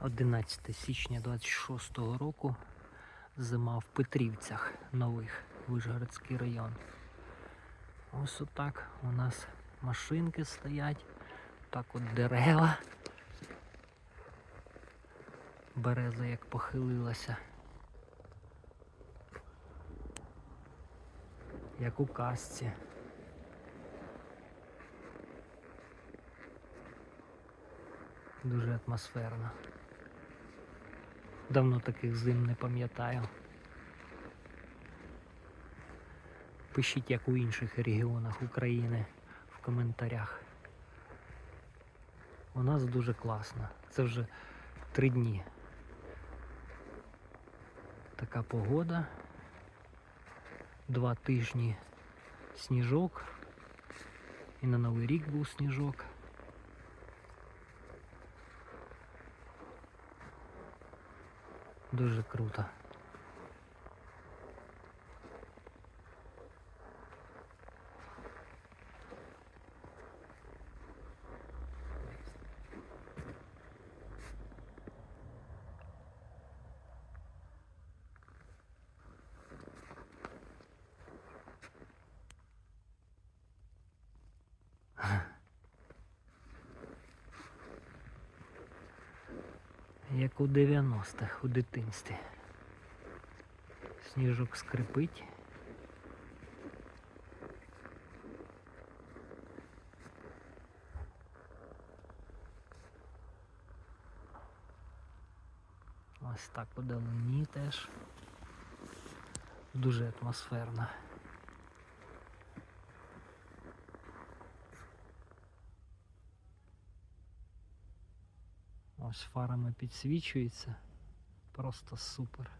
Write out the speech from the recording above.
11 січня 26 року. Зима в Петрівцях нових, Вишгородський район. Ось отак у нас машинки стоять, так от дерева. Береза як похилилася. Як у казці. Дуже атмосферно. Давно таких зим не пам'ятаю. Пишіть, як у інших регіонах України в коментарях. У нас дуже класно. Це вже три дні. Така погода. Два тижні сніжок. І на Новий рік був сніжок. Дуже круто. Як у 90-х у дитинстві. Сніжок скрипить. Ось так по теж. Дуже атмосферно. Ось фарами підсвічується. Просто супер.